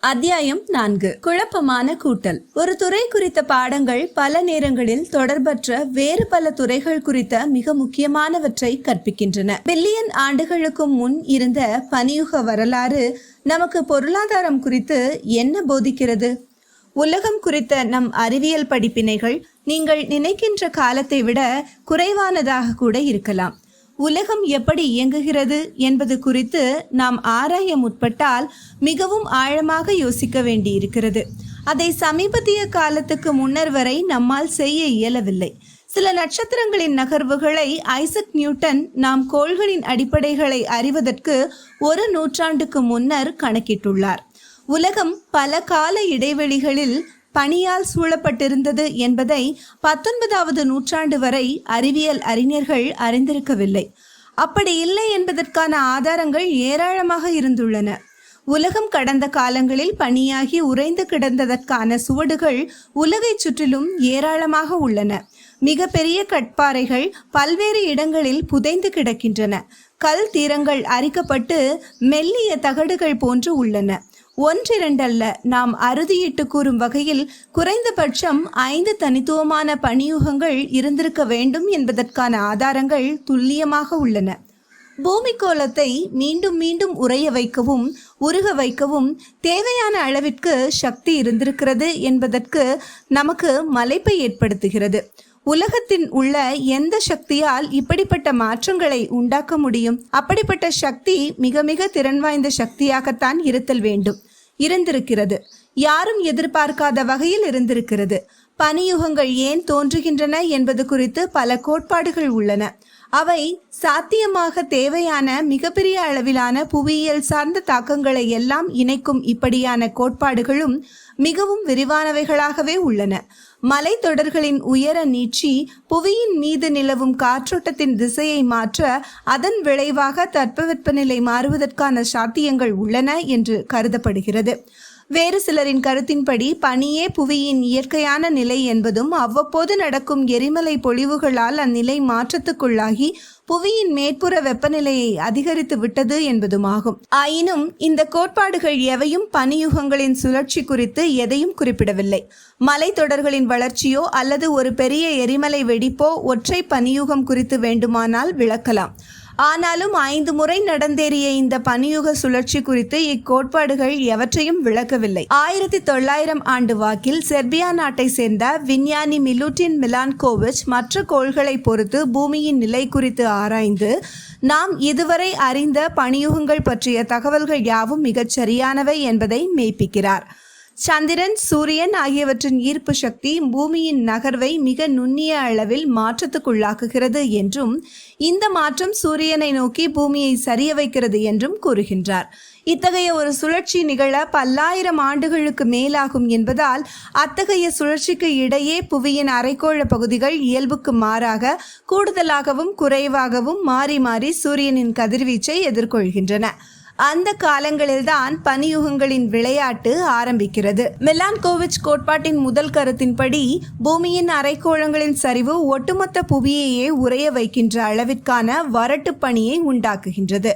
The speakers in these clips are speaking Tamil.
அத்தியாயம் நான்கு. குழப்பமான கூட்டல். ஒரு துறை குறித்த பாடங்கள் பல நேரங்களில் தொடர்பற்ற வேறு பல துறைகள் குறித்த மிக முக்கியமானவற்றை கற்பிக்கின்றன. பில்லியன் ஆண்டுகளுக்கு முன் இருந்த பனியுக வரலாறு நமக்கு பொருளாதாரம் குறித்து என்ன போதிக்கிறது? உலகம் குறித்த நம் அறிவியல் படிப்பினைகள் நீங்கள் நினைக்கின்ற காலத்தை விட குறைவானதாக கூட இருக்கலாம். உலகம் எப்படி இயங்குகிறது என்பது குறித்து நாம் ஆராய முற்பட்டால் மிகவும் ஆழமாக யோசிக்க வேண்டியிருக்கிறது. அதை சமீபத்திய காலத்துக்கு முன்னர் வரை நம்மால் செய்ய இயலவில்லை. சில நட்சத்திரங்களின் நகர்வுகளை ஐசக் நியூட்டன் நாம் கோள்களின் அடிப்படைகளை அறிவதற்கு ஒரு நூற்றாண்டுக்கு முன்னர் கணக்கிட்டுள்ளார். உலகம் பல கால இடைவெளிகளில் பனியால் சூழப்பட்டிருந்தது என்பதை பத்தொன்பதாவது நூற்றாண்டு வரை அறிவியல் அறிஞர்கள் அறிந்திருக்கவில்லை. அப்படி இல்லை என்பதற்கான ஆதாரங்கள் ஏராளமாக இருந்துள்ளன. உலகம் கடந்த காலங்களில் பனியாகி உறைந்து கிடந்ததற்கான சுவடுகள் உலகைச் சுற்றிலும் ஏராளமாக உள்ளன. மிகப்பெரிய கட்பாறைகள் பல்வேறு இடங்களில் புதைந்து கிடக்கின்றன. கல் தீரங்கள் அரிக்கப்பட்டு மெல்லிய தகடுகள் போன்று உள்ளன. ஒன்றிரண்டல்ல நாம் அறுதியிட்டு கூறும் வகையில் குறைந்தபட்சம் ஐந்து தனித்துவமான பணியுகங்கள் இருந்திருக்க வேண்டும் என்பதற்கான ஆதாரங்கள் துல்லியமாக உள்ளன. பூமிக்கோளத்தை மீண்டும் மீண்டும் உறைய வைக்கவும் உருக வைக்கவும் தேவையான அளவிற்கு சக்தி இருந்திருக்கிறது என்பதற்கு நமக்கு மலைப்பை ஏற்படுத்துகிறது. உலகத்தின் உள்ள எந்த சக்தியால் இப்படிப்பட்ட மாற்றங்களை உண்டாக்க முடியும்? அப்படிப்பட்ட சக்தி மிக மிக திறன் வாய்ந்த சக்தியாகத்தான் இருத்தல் வேண்டும். இருந்திருக்கிறது. யாரும் எதிர்பார்க்காத வகையில் இருந்திருக்கிறது. பனியுகங்கள் ஏன் தோன்றுகின்றன என்பது குறித்து பல கோட்பாடுகள் உள்ளன. அவை சாத்தியமாக தேவையான மிகப்பெரிய அளவிலான புவியியல் சார்ந்த தாக்கங்களை எல்லாம் இணைக்கும் இப்படியான கோட்பாடுகளும் மிகவும் விரிவானவைகளாகவே உள்ளன. மலைத்தொடர்களின் உயர நீட்சி புவியின் மீது நிலவும் காற்றோட்டத்தின் திசையை மாற்ற அதன் விளைவாக தட்பவெப்பநிலை மாறுவதற்கான சாத்தியங்கள் உள்ளன என்று கருதப்படுகிறது. வேறு சிலரின் கருத்தின்படி பனியே புவியின் இயற்கையான நிலை என்பதும் அவ்வப்போது நடக்கும் எரிமலை பொழிவுகளால் அந்நிலை மாற்றத்துக்குள்ளாகி புவியின் மேற்புற வெப்பநிலையை அதிகரித்து விட்டது என்பதுமாகும். ஆயினும் இந்த கோட்பாடுகள் எவையும் பனியுகங்களின் சுழற்சி குறித்து எதையும் குறிப்பிடவில்லை. மலைத்தொடர்களின் வளர்ச்சியோ அல்லது ஒரு பெரிய எரிமலை வெடிப்போ ஒற்றை பனியுகம் குறித்து வேண்டுமானால் விளக்கலாம். ஆனாலும் ஐந்து முறை நடந்தேறிய இந்த பனியுக சுழற்சி குறித்து இக்கோட்பாடுகள் எவற்றையும் விளக்கவில்லை. ஆயிரத்தி தொள்ளாயிரம் ஆண்டு வாக்கில் செர்பியா நாட்டை சேர்ந்த விஞ்ஞானி மிலுட்டின் மிலான்கோவிச் மற்ற கோள்களை பொறுத்து பூமியின் நிலை குறித்து ஆராய்ந்து நாம் இதுவரை அறிந்த பனியுகங்கள் பற்றிய தகவல்கள் யாவும் மிகச் சரியானவை என்பதை மெய்ப்பிக்கிறார். சந்திரன் சூரியன் ஆகியவற்றின் ஈர்ப்பு சக்தி பூமியின் நகர்வை மிக நுண்ணிய அளவில் மாற்றத்துக்குள்ளாக்குகிறது என்றும் இந்த மாற்றம் சூரியனை நோக்கி பூமியை சரிய வைக்கிறது என்றும் கூறுகின்றார். இத்தகைய ஒரு சுழற்சி நிகழ பல்லாயிரம் ஆண்டுகளுக்கு மேலாகும் என்பதால் அத்தகைய சுழற்சிக்கு இடையே புவியின் அரைக்கோள பகுதிகள் இயல்புக்கு மாறாக கூடுதலாகவும் குறைவாகவும் மாறி மாறி சூரியனின் கதிர்வீச்சை எதிர்கொள்கின்றன. அந்த காலங்களில்தான் பனியுகங்களின் விளையாட்டு ஆரம்பிக்கிறது. மெலான்கோவிச் கோட்பாட்டின் முதல் கருத்தின்படி பூமியின் அரைக்கோளங்களின் சரிவு ஒட்டுமொத்த புவியையே உறைய வைக்கின்ற அளவிற்கான வரட்டு பணியை உண்டாக்குகின்றது.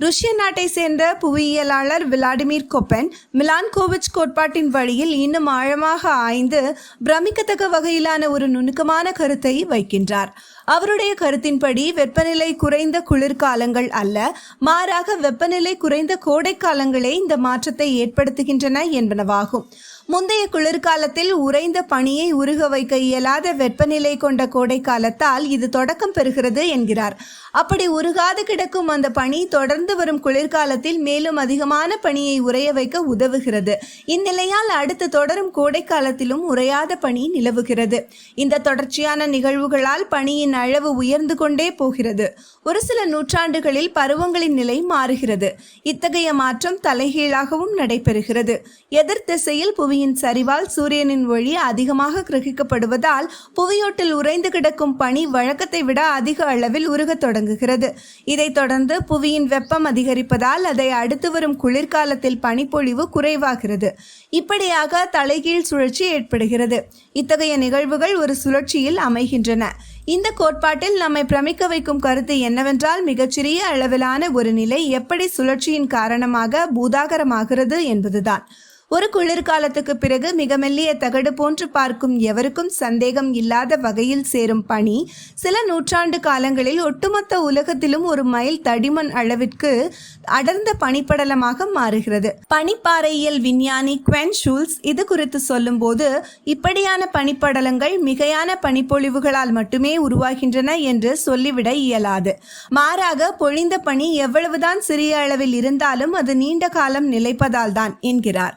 ருஷ்ய நாட்டை சேர்ந்த புவியியலாளர் விளாடிமிர் கொப்பன் மிலான்கோவிச் கோட்பாட்டின் வழியில் இன்னும் ஆழமாக ஆய்ந்து பிரமிக்கத்தக்க வகையிலான ஒரு நுணுக்கமான கருத்தை வைக்கின்றார். அவருடைய கருத்தின்படி வெப்பநிலை குறைந்த குளிர்காலங்கள் அல்ல மாறாக வெப்பநிலை குறைந்த கோடைக்காலங்களே இந்த மாற்றத்தை ஏற்படுத்துகின்றன என்பனவாகும். முந்தைய குளிர்காலத்தில் உறைந்த பனியை உருக வைக்க இயலாத வெப்பநிலை கொண்ட கோடை காலத்தால் இது தொடக்கம் பெறுகிறது என்கிறார். அப்படி உருகாது கிடக்கும் அந்த பனி தொடர்ந்து வரும் குளிர்காலத்தில் மேலும் அதிகமான பனியை உறைய வைக்க உதவுகிறது. இந்நிலையால் அடுத்து தொடரும் கோடை காலத்திலும் உறையாத பனி நிலவுகிறது. இந்த தொடர்ச்சியான நிகழ்வுகளால் பனியின் அளவு உயர்ந்து கொண்டே போகிறது. ஒரு சில நூற்றாண்டுகளில் பருவங்களின் நிலை மாறுகிறது. இத்தகைய மாற்றம் தலைகீழாகவும் நடைபெறுகிறது. எதிர்த்திசையில் புவி புவியின் சரிவால் சூரியனின் ஒளி அதிகமாக கிரகிக்கப்படுவதால் புவியோட்டில் உறைந்து கிடக்கும் பனி வழக்கத்தை விட அதிக அளவில் உருகத் தொடங்குகிறது. இதைத் தொடர்ந்து புவியின் வெப்பம் அதிகரிப்பதால் அதை அடுத்து வரும் குளிர்காலத்தில் பனிப்பொழிவு குறைவாகிறது. இப்படியாக தலைகீழ் சுழற்சி ஏற்படுகிறது. இத்தகைய நிகழ்வுகள் ஒரு சுழற்சியில் அமைகின்றன. இந்த கோட்பாட்டில் நம்மை பிரமிக்க வைக்கும் கருத்து என்னவென்றால் மிகச்சிறிய அளவிலான ஒரு நிலை எப்படி சுழற்சியின் காரணமாக பூதாகரமாகிறது என்பதுதான். ஒரு குளிர்காலத்துக்கு பிறகு மிக மெல்லிய தகடு போன்று பார்க்கும் எவருக்கும் சந்தேகம் இல்லாத வகையில் சேரும் பனி சில நூற்றாண்டு காலங்களில் ஒட்டுமொத்த உலகத்திலும் ஒரு மைல் தடிமன் அளவிற்கு அடர்ந்த பனிப்படலமாக மாறுகிறது. பனிப்பாறையியல் விஞ்ஞானி குவென் ஷூல்ஸ் இது குறித்து சொல்லும்போது இப்படியான பனிப்படலங்கள் மிகையான பனிப்பொழிவுகளால் மட்டுமே உருவாகின்றன என்று சொல்லிவிட இயலாது. மாறாக பொழிந்த பனி எவ்வளவுதான் சிறிய அளவில் இருந்தாலும் அது நீண்ட காலம் நிலைப்பதால் தான் என்கிறார்.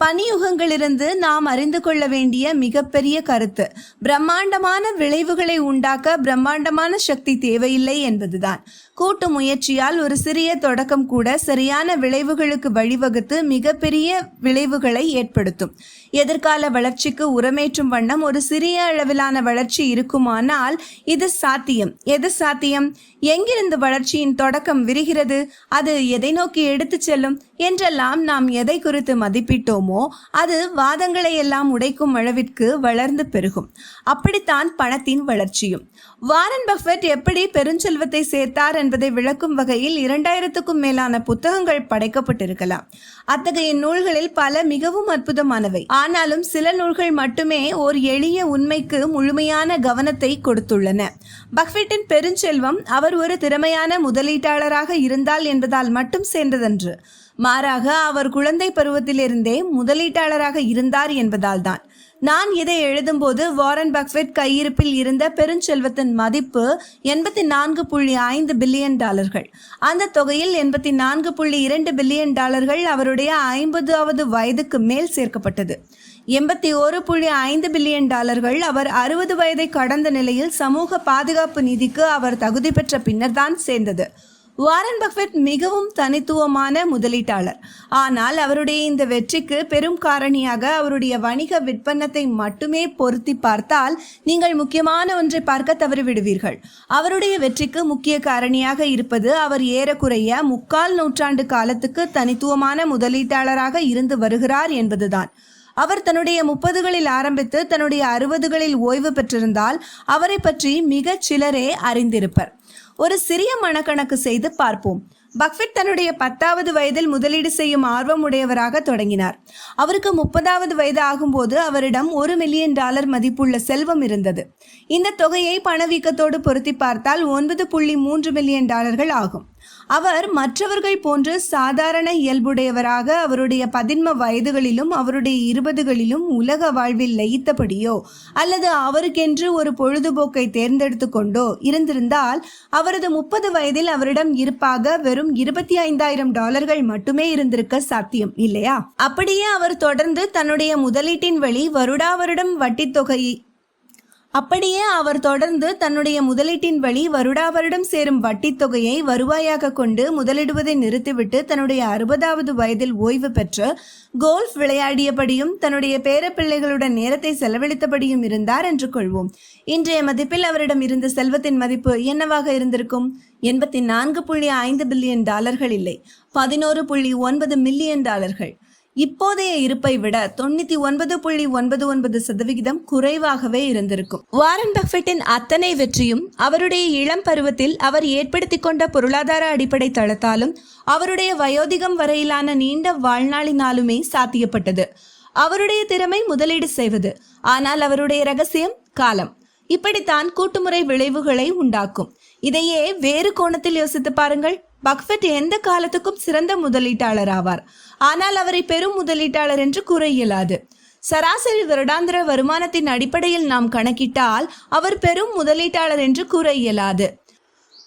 பனியுகங்களிலிருந்து நாம் அறிந்து கொள்ள வேண்டிய மிகப்பெரிய கருத்து. பிரம்மாண்டமான விளைவுகளை உண்டாக்க பிரம்மாண்டமான சக்தி தேவையில்லை என்பதுதான். கூட்டு முயற்சியால் ஒரு சிறிய தொடக்கம் கூட சரியான விளைவுகளுக்கு வழிவகுத்து மிகப்பெரிய விளைவுகளை ஏற்படுத்தும். எதிர்கால வளர்ச்சிக்கு உரமேற்றும் வண்ணம் ஒரு சிறிய அளவிலான வளர்ச்சி இருக்குமானால் இது சாத்தியம். எது சாத்தியம்? எங்கிருந்து வளர்ச்சியின் தொடக்கம் விரிகிறது? அது எதை நோக்கி எடுத்துச் செல்லும்? என்றெல்லாம் நாம் எதை குறித்து மதிப்பிட்டோம்? அது வாதங்களை எல்லாம் உடைக்கும் அளவிற்கு வளர்ந்து பெருகும். அப்படித்தான் பணத்தின் வளர்ச்சியும். வாரன் பஃபெட் எப்படி பெருஞ்செல்வத்தை சேர்த்தார் என்பதை விளக்கும் வகையில் இரண்டாயிரத்துக்கும் மேலான புத்தகங்கள் படைக்கப்பட்டிருக்கலாம். அத்தகைய நூல்களில் பல மிகவும் அற்புதமானவை. ஆனாலும் சில நூல்கள் மட்டுமே ஓர் எளிய உண்மைக்கு முழுமையான கவனத்தை கொடுத்துள்ளன. பஃபெட்டின் பெருஞ்செல்வம் அவர் ஒரு திறமையான முதலீட்டாளராக இருந்தால் என்பதால் மட்டும் சேர்ந்ததன்று. மாறாக அவர் குழந்தை பருவத்திலிருந்தே முதலீட்டாளராக இருந்தார் என்பதால் தான். நான் இதை எழுதும்போது வாரன் பஃபெட் கையிருப்பில் இருந்த பெருஞ்செல்வத்தின் மதிப்பு எண்பத்தி நான்கு புள்ளி ஐந்து பில்லியன் டாலர்கள். அந்த தொகையில் எண்பத்தி நான்கு புள்ளி இரண்டு பில்லியன் டாலர்கள் அவருடைய ஐம்பதாவது வயதுக்கு மேல் சேர்க்கப்பட்டது. எண்பத்தி ஒரு புள்ளி ஐந்து பில்லியன் டாலர்கள் அவர் அறுபது வயதை கடந்த நிலையில் சமூக பாதுகாப்பு நிதிக்கு அவர் தகுதி பெற்ற பின்னர் தான் சேர்ந்தது. வாரன் பஃபெட் மிகவும் தனித்துவமான முதலீட்டாளர். ஆனால் அவருடைய இந்த வெற்றிக்கு பெரும் காரணியாக அவருடைய வணிக விற்பனத்தை மட்டுமே பொருத்தி பார்த்தால் நீங்கள் முக்கியமான ஒன்றை பார்க்க தவறிவிடுவீர்கள். அவருடைய வெற்றிக்கு முக்கிய காரணியாக இருப்பது அவர் ஏறக்குறைய முக்கால் நூற்றாண்டு காலத்துக்கு தனித்துவமான முதலீட்டாளராக இருந்து வருகிறார் என்பதுதான். அவர் தன்னுடைய முப்பதுகளில் ஆரம்பித்து தன்னுடைய அறுபதுகளில் ஓய்வு பெற்றிருந்தால் அவரை பற்றி மிகச் சிலரே அறிந்திருப்பர். ஒரு சிறிய மனக்கணக்கு செய்து பார்ப்போம். பக்ஃபெட் தன்னுடைய பத்தாவது வயதில் முதலீடு செய்யும் ஆர்வம் உடையவராக தொடங்கினார். அவருக்கு முப்பதாவது வயது ஆகும்போது அவரிடம் ஒரு மில்லியன் டாலர் மதிப்புள்ள செல்வம் இருந்தது. இந்த தொகையை பணவீக்கத்தோடு பொருத்தி பார்த்தால் ஒன்பது புள்ளி மூன்று மில்லியன் டாலர்கள் ஆகும். அவர் மற்றவர்கள் போன்று சாதாரண இயல்புடையவராக அவருடைய பதின்ம வயதுகளிலும் அவருடைய இருபதுகளிலும் உலக வாழ்வில் லயித்தபடியோ அல்லது அவருக்கென்று ஒரு பொழுதுபோக்கை தேர்ந்தெடுத்து கொண்டோ இருந்திருந்தால் அவரது முப்பது வயதில் அவரிடம் இருப்பாக வெறும் இருபத்தி ஐந்தாயிரம் டாலர்கள் மட்டுமே இருந்திருக்க சாத்தியம் இல்லையா? அப்படியே அவர் தொடர்ந்து தன்னுடைய முதலீட்டின் வழி வருடா வருடம் வட்டித் தொகையை அப்படியே அவர் தொடர்ந்து தன்னுடைய முதலீட்டின் வழி வருடா வருடம் சேரும் வட்டித் தொகையை வருவாயாக கொண்டு முதலிடுவதை நிறுத்திவிட்டு தன்னுடைய அறுபதாவது வயதில் ஓய்வு பெற்று கோல்ஃப் விளையாடியபடியும் தன்னுடைய பேரப்பிள்ளைகளுடன் நேரத்தை செலவழித்தபடியும் இருந்தார் என்று கொள்வோம். இன்றைய மதிப்பில் அவரிடம் இருந்த செல்வத்தின் மதிப்பு என்னவாக இருந்திருக்கும்? எண்பத்தி நான்கு புள்ளி ஐந்து பில்லியன் டாலர்கள் இல்லை. பதினோரு புள்ளி ஒன்பது மில்லியன் டாலர்கள். இப்போதைய இருப்பை விட தொண்ணூத்தி ஒன்பது புள்ளி ஒன்பது ஒன்பது சதவிகிதம் குறைவாகவே இருந்திருக்கும். வாரன் பஃபெட்டின் அத்தனை வெற்றியும் அவருடைய இளம் பருவத்தில் அவர் ஏற்படுத்தி கொண்ட பொருளாதார அடிப்படை தளத்தாலும் அவருடைய வயோதிகம் வரையிலான நீண்ட வாழ்நாளினாலுமே சாத்தியப்பட்டது. அவருடைய திறமை முதலீடு செய்வது ஆனால் அவருடைய ரகசியம் காலம். இப்படித்தான் கூட்டுமுறை விளைவுகளை உண்டாக்கும். இதையே வேறு கோணத்தில் யோசித்து பாருங்கள். பக்ஃபெட் எந்த காலத்துக்கும் சிறந்த முதலீட்டாளர் ஆவார். ஆனால் அவரை பெரும் முதலீட்டாளர் என்று கூற இயலாது. சராசரி வருடாந்திர வருமானத்தின் அடிப்படையில் நாம் கணக்கிட்டால் அவர் பெரும் முதலீட்டாளர் என்று கூற இயலாது.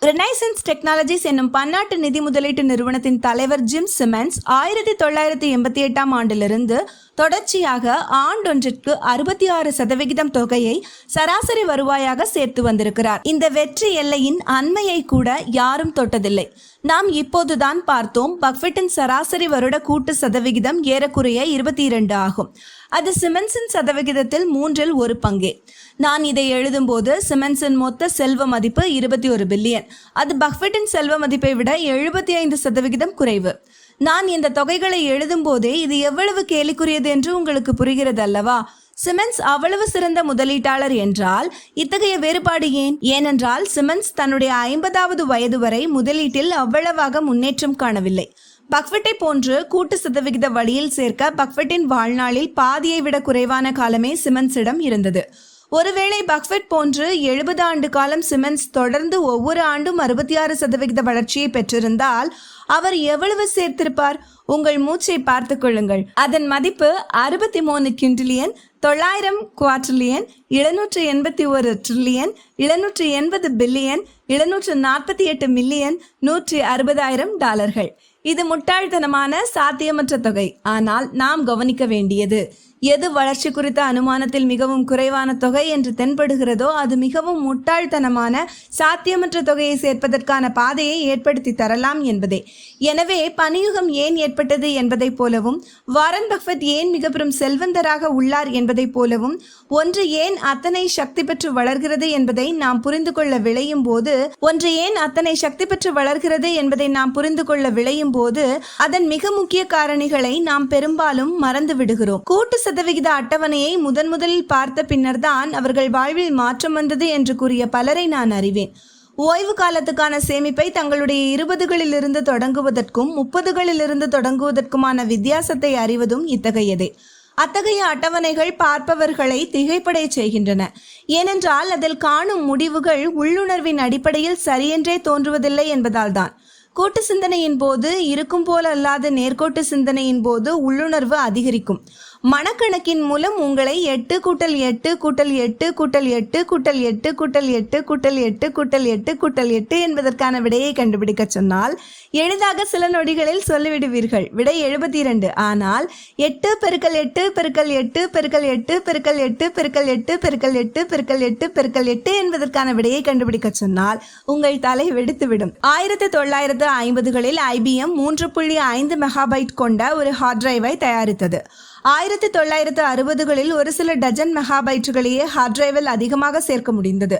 ரினைசன்ஸ் டெக்னாலஜிஸ் என்னும் பன்னாட்டு நிதி முதலீட்டு நிறுவனத்தின் தலைவர் ஜிம் சிமென்ஸ் ஆயிரத்தி தொள்ளாயிரத்தி எண்பத்தி எட்டாம் ஆண்டிலிருந்து தொடர்ச்சியாக ஆண்டொன்றிற்கு அறுபத்தி ஆறு சதவிகிதம் தொகையை சராசரி வருவாயாக சேர்த்து வந்திருக்கிறார். இந்த வெற்றி எல்லையின் அண்மையை கூட யாரும் தொட்டதில்லை. நாம் இப்போதுதான் பார்த்தோம் பக்ஃபெட்டின் சராசரி வருட கூட்டு சதவிகிதம் ஏறக்குறைய இருபத்தி இரண்டு ஆகும். அது சிமென்ஸின் சதவிகிதத்தில் மூன்றில் ஒரு பங்கே. நான் இதை எழுதும்போது சிமென்ஸின் மொத்த செல்வ மதிப்பு இருபத்தி ஒரு பில்லியன். அது பக்ஃபெட்டின் செல்வ மதிப்பை விட எழுபத்தி ஐந்து சதவிகிதம் குறைவு. நான் இந்த தொகைகளை எழுதும் போதே இது எவ்வளவு கேலிக்குரியது என்று உங்களுக்கு புரிகிறது அல்லவா சிமெண்ட்ஸ் அவ்வளவு சிறந்த முதலீட்டாளர் என்றால் இத்தகைய வேறுபாடு ஏன்? ஏனென்றால் சிமெண்ட்ஸ் தன்னுடைய ஐம்பதாவது வயது வரை முதலீட்டில் அவ்வளவாக முன்னேற்றம் காணவில்லை. பக்வெட்டை போன்று கூட்டு சதவிகித வழியில் சேர்க்க பக்வெட்டின் வாழ்நாளில் பாதியை விட குறைவான காலமே சிமெண்ட்ஸிடம் இருந்தது. ஒருவேளை பக்வெட் போன்று எழுபது ஆண்டு காலம் சிமெண்ட்ஸ் தொடர்ந்து ஒவ்வொரு ஆண்டும் அறுபத்தி ஆறு சதவிகித வளர்ச்சியை பெற்றிருந்தால் அவர் எவ்வளவு சேர்த்திருப்பார்? உங்கள் மூச்சை பார்த்துக் கொள்ளுங்கள். அதன் மதிப்பு அறுபத்தி மூணு கிண்டிலியன் தொள்ளாயிரம் குவாட்ரிலியன் எழுநூற்று எண்பத்தி ஒரு ட்ரில்லியன் எழுநூற்று எண்பது பில்லியன் எழுநூற்று நாற்பத்தி எட்டு மில்லியன் நூற்றி அறுபதாயிரம் டாலர்கள். இது முட்டாள்தனமான சாத்தியமற்ற தொகை. ஆனால் நாம் கவனிக்க வேண்டியது. எது வளர்ச்சி குறித்த அனுமானத்தில் மிகவும் குறைவான தொகை என்று தென்படுகிறதோ அது மிகவும் முட்டாள்தனமான சாத்தியமற்ற தொகையை சேர்ப்பதற்கான பாதையை ஏற்படுத்தி தரலாம் என்பதே. எனவே பனியுகம் ஏன் ஏற்பட்டது என்பதைப் போலவும் வாரன் பஃபத் ஏன் மிக பெரும் செல்வந்தராக உள்ளார் என்பதைப் போலவும் ஒன்று ஏன் அத்தனை சக்தி பெற்று வளர்கிறது என்பதை நாம் புரிந்து கொள்ள விளையும் போது ஒன்று ஏன் அத்தனை சக்தி பெற்று வளர்கிறது என்பதை நாம் புரிந்து கொள்ள விளையும் போது அதன் மிக முக்கிய காரணிகளை நாம் பெரும்பாலும் மறந்து விடுகிறோம். கூட்டு சதவிகித அட்டவணையை முதன் முதலில் பார்த்த பின்னர்தான் அவர்கள் வாழ்வில் மாற்றம் வந்தது என்று கூறிய பலரை நான் அறிவேன். ஓய்வு காலத்துக்கான சேமிப்பை தங்களுடைய இருபதுகளிலிருந்து தொடங்குவதற்கும் முப்பதுகளில் இருந்து தொடங்குவதற்குமான வித்தியாசத்தை அறிவதும் இத்தகையதே. அத்தகைய அட்டவணைகள் பார்ப்பவர்களை திகைப்படைய செய்கின்றன. ஏனென்றால் அதில் காணும் முடிவுகள் உள்ளுணர்வின் அடிப்படையில் சரியென்றே தோன்றுவதில்லை என்பதால்தான். கூட்டு சிந்தனையின் போது இருக்கும் போல அல்லாத நேர்கோட்டு சிந்தனையின் போது உள்ளுணர்வு அதிகரிக்கும். மனக்கணக்கின் மூலம் உங்களை எட்டு கூட்டல் எட்டு கூட்டல் எட்டு கூட்டல் எட்டு கூட்டல் எட்டு கூட்டல் எட்டு கூட்டல் எட்டு கூட்டல் எட்டு கூட்டல் எட்டு என்பதற்கான விடையை கண்டுபிடிக்க சொன்னால் எளிதாக சில நொடிகளில் சொல்லிவிடுவீர்கள். விடை எழுபத்தி இரண்டு ஆனால் எட்டு பெருக்கல் எட்டு பெருக்கல் எட்டு பெருக்கல் எட்டு பெருக்கல் எட்டு பெருக்கல் எட்டு பெருக்கல் எட்டு பெருக்கல் எட்டு பெருக்கல் எட்டு என்பதற்கான விடையை கண்டுபிடிக்க சொன்னால் உங்கள் தலை வெடித்துவிடும். ஆயிரத்தி தொள்ளாயிரத்து ஐம்பதுகளில் ஐபிஎம் மூன்று புள்ளி ஐந்து மெகாபைட் கொண்ட ஒரு ஹார்ட் டிரைவை தயாரித்தது. ஆயிரத்தி தொள்ளாயிரத்து அறுபதுகளில் ஒரு சில டஜன் மெகாபைட்டுகளையே ஹார்ட் டிரைவில் அதிகமாக சேர்க்க முடிந்தது.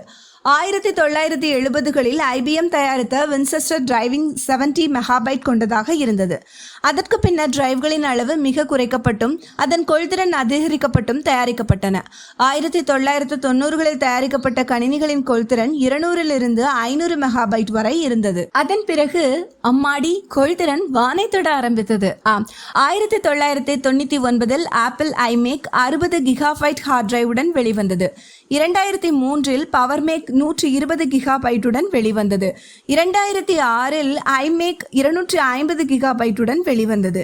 ஆயிரத்தி தொள்ளாயிரத்தி எழுபதுகளில் ஐபிஎம் தயாரித்த வின்செஸ்டர் டிரைவிங் செவன்டி மெகாபைட் கொண்டதாக இருந்தது. அதற்கு பின்னர் டிரைவ்களின் அளவு மிக குறைக்கப்பட்டும் அதன் கொள்திறன் அதிகரிக்கப்பட்டும் தயாரிக்கப்பட்டன. ஆயிரத்தி தொள்ளாயிரத்து தொண்ணூறுகளில் தயாரிக்கப்பட்ட கணினிகளின் கொள்திறன் இருநூறிலிருந்து ஐநூறு மெகாபைட் வரை இருந்தது. அதன் பிறகு அம்மாடி கொள்திறன் வானை தொட ஆரம்பித்தது. ஆம் ஆயிரத்தி தொள்ளாயிரத்தி தொண்ணூற்றி ஒன்பதில் ஆப்பிள் ஐமேக் அறுபது கிகாபைட் ஹார்ட் டிரைவுடன் வெளிவந்தது. இரண்டாயிரத்தி மூன்றில் பவர்மேக் நூற்றி இருபது கிகா பைட்டுடன் வெளிவந்தது. இரண்டாயிரத்தி ஆறில் ஐமேக் இருநூற்றி ஐம்பது கிகா பைட்டுடன் வெளிவந்தது.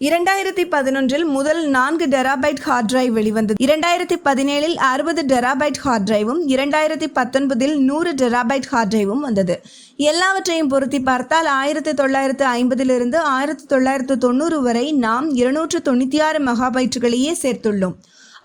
இரண்டாயிரத்தி பதினொன்றில் முதல் நான்கு டெராபைட் ஹார்ட் டிரைவ் வெளிவந்தது. இரண்டாயிரத்தி பதினேழில் அறுபது டெராபைட் ஹார்ட் டிரைவும் இரண்டாயிரத்தி பத்தொன்பதில் நூறு டெராபைட் ஹார்ட் டிரைவும் வந்தது. எல்லாவற்றையும் பொருத்தி பார்த்தால் ஆயிரத்தி தொள்ளாயிரத்து ஐம்பதிலிருந்து ஆயிரத்தி தொள்ளாயிரத்து தொண்ணூறு வரை நாம் இருநூற்று தொண்ணூற்றி ஆறு மெகாபைட்டுகளையே சேர்த்துள்ளோம்.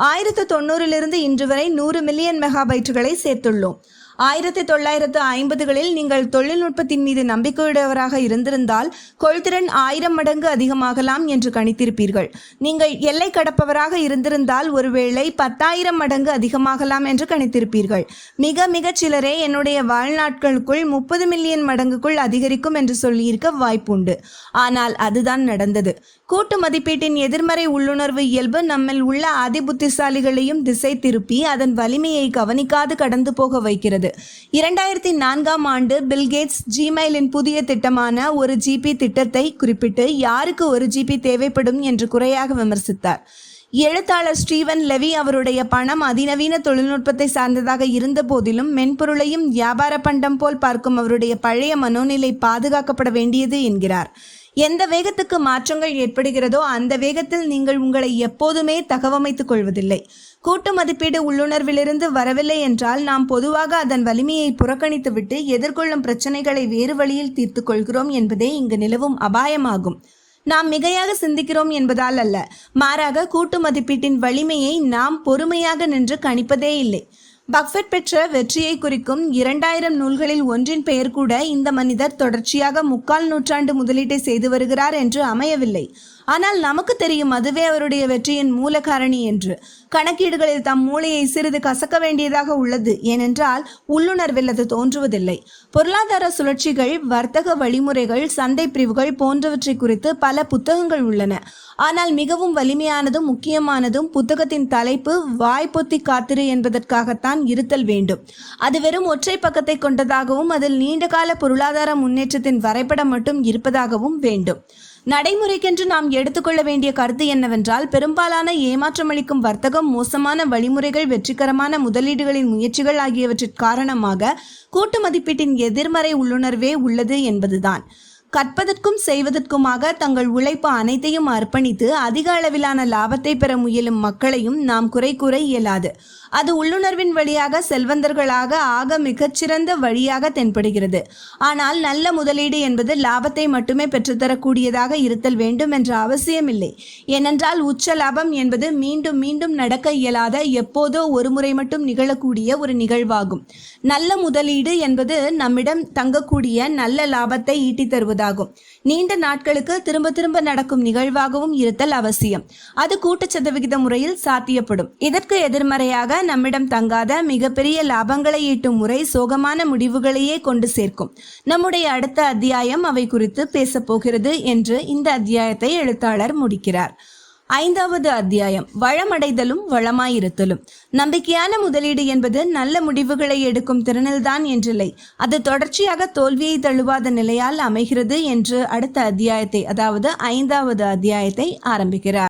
ஆயிரத்து தொண்ணூறிலிருந்து இன்று வரை நூறு மில்லியன் மெகாபைட்டுகளை சேர்த்துள்ளோம். ஆயிரத்தி தொள்ளாயிரத்து ஐம்பதுகளில் நீங்கள் தொழில்நுட்பத்தின் மீது நம்பிக்கையுடையவராக இருந்திருந்தால் கொள்திறன் ஆயிரம் மடங்கு அதிகமாகலாம் என்று கணித்திருப்பீர்கள். நீங்கள் எல்லை கடப்பவராக இருந்திருந்தால் ஒருவேளை பத்தாயிரம் மடங்கு அதிகமாகலாம் என்று கணித்திருப்பீர்கள். மிக மிகச் சிலரே என்னுடைய வாழ்நாட்களுக்குள் முப்பது மில்லியன் மடங்குக்குள் அதிகரிக்கும் என்று சொல்லியிருக்க வாய்ப்புண்டு. ஆனால் அதுதான் நடந்தது. கூட்டு மதிப்பீட்டின் எதிர்மறை உள்ளுணர்வு இயல்பு நம்மில் உள்ள அதிபுத்திசாலிகளையும் திசை திருப்பி அதன் வலிமையை கவனிக்காது கடந்து போக வைக்கிறது. இரண்டாயிரத்தி நான்காம் ஆண்டு பில்கேட்ஸ் ஜிமெயிலின் புதிய திட்டமான ஒரு ஜிபி திட்டத்தை குறிப்பிட்டு யாருக்கு ஒரு ஜிபி தேவைப்படும் என்று குறையாக விமர்சித்தார். எழுத்தாளர் ஸ்டீவன் லெவி அவருடைய பணம் அதிநவீன தொழில்நுட்பத்தை சார்ந்ததாக இருந்த போதிலும் மென்பொருளையும் வியாபார பண்டம் போல் பார்க்கும் அவருடைய பழைய மனோநிலை பாதுகாக்கப்பட வேண்டியது என்கிறார். எந்த வேகத்துக்கு மாற்றங்கள் ஏற்படுகிறதோ அந்த வேகத்தில் நீங்கள் உங்களை எப்போதுமே தகவமைத்துக் கொள்வதில்லை. கூட்டு மதிப்பீடு உள்ளுணர்விலிருந்து வரவில்லை என்றால் நாம் பொதுவாக அதன் வலிமையை புறக்கணித்துவிட்டு எதிர்கொள்ளும் பிரச்சனைகளை வேறு வழியில் தீர்த்து கொள்கிறோம் என்பதே இங்கு நிலவும் அபாயமாகும். நாம் மிகையாக சிந்திக்கிறோம் என்பதால் அல்ல. மாறாக கூட்டு மதிப்பீட்டின் வலிமையை நாம் பொறுமையாக நின்று கணிப்பதே இல்லை. பக்ஃபெட் பெற்ற வெற்றியை குறிக்கும் இரண்டாயிரம் நூல்களில் ஒன்றின் பெயர் கூட இந்த மனிதர் தொடர்ச்சியாக முக்கால் நூற்றாண்டு முதலீட்டை செய்து வருகிறார் என்று அமையவில்லை. ஆனால் நமக்கு தெரியும் அதுவே அவருடைய வெற்றியின் மூல காரணி என்று. கணக்கீடுகளில் தம் மூளையை சிறிது கசக்க வேண்டியதாக உள்ளது. ஏனென்றால் உள்ளுணர்வில் அது தோன்றுவதில்லை. பொருளாதார சுழற்சிகள் வர்த்தக வழிமுறைகள் சந்தை பிரிவுகள் போன்றவற்றை குறித்து பல புத்தகங்கள் உள்ளன. ஆனால் மிகவும் வலிமையானதும் முக்கியமானதும் புத்தகத்தின் தலைப்பு வாய்ப்பொத்தி காத்திரு என்பதற்காகத்தான் இருத்தல் வேண்டும். அது வெறும் ஒற்றை பக்கத்தை கொண்டதாகவும் அதில் நீண்டகால பொருளாதார முன்னேற்றத்தின் வரைபடம் மட்டும் இருப்பதாகவும் வேண்டும். நடைமுறைக்கென்று நாம் எடுத்துக்கொள்ள வேண்டிய கருத்து என்னவென்றால் பெரும்பாலான ஏமாற்றமளிக்கும் வர்த்தகம் மோசமான வழிமுறைகள் வெற்றிகரமான முதலீடுகளின் முயற்சிகள் ஆகியவற்றின் காரணமாக கூட்டு மதிப்பீட்டின் எதிர்மறை உள்ளுணர்வே உள்ளது என்பதுதான். கற்பதற்கும் செய்வதற்குமாக தங்கள் உழைப்பு அனைத்தையும் அர்ப்பணித்து அதிக அளவிலான லாபத்தை பெற முயலும் மக்களையும் நாம் குறை கூற இயலாது. அது உள்ளுணர்வின் வழியாக செல்வந்தர்களாக ஆக மிகச்சிறந்த வழியாக தென்படுகிறது. ஆனால் நல்ல முதலீடு என்பது லாபத்தை மட்டுமே பெற்றுத்தரக்கூடியதாக இருத்தல் வேண்டும் என்ற அவசியமில்லை. ஏனென்றால் உச்ச லாபம் என்பது மீண்டும் மீண்டும் நடக்க இயலாத எப்போதோ ஒரு முறை மட்டும் நிகழக்கூடிய ஒரு நிகழ்வாகும். நல்ல முதலீடு என்பது நம்மிடம் தங்கக்கூடிய நல்ல லாபத்தை ஈட்டித் என்பதாகும் நீண்ட நாட்களுக்கு திரும்ப திரும்ப நடக்கும் நிகழ்வாகவும் இருத்தல் அவசியம். அது கூட்டு சதவிகித முறையில் சாத்தியப்படும். இதற்கு எதிர்மறையாக நம்மிடம் தங்காத மிகப்பெரிய லாபங்களை ஈட்டும் முறை சோகமான முடிவுகளையே கொண்டு சேர்க்கும். நம்முடைய அடுத்த அத்தியாயம் அவை குறித்து பேசப்போகிறது என்று இந்த அத்தியாயத்தை எழுத்தாளர் முடிக்கிறார். ஐந்தாவது அத்தியாயம் வளமடைதலும் வளமாயிருத்தலும். நம்பிக்கையான முதலீடு என்பது நல்ல முடிவுகளை எடுக்கும் திறனில்தான் என்றில்லை. அது தொடர்ச்சியாக தோல்வியை தழுவாத நிலையால் அமைகிறது என்று அடுத்த அத்தியாயத்தை அதாவது ஐந்தாவது அத்தியாயத்தை ஆரம்பிக்கிறார்.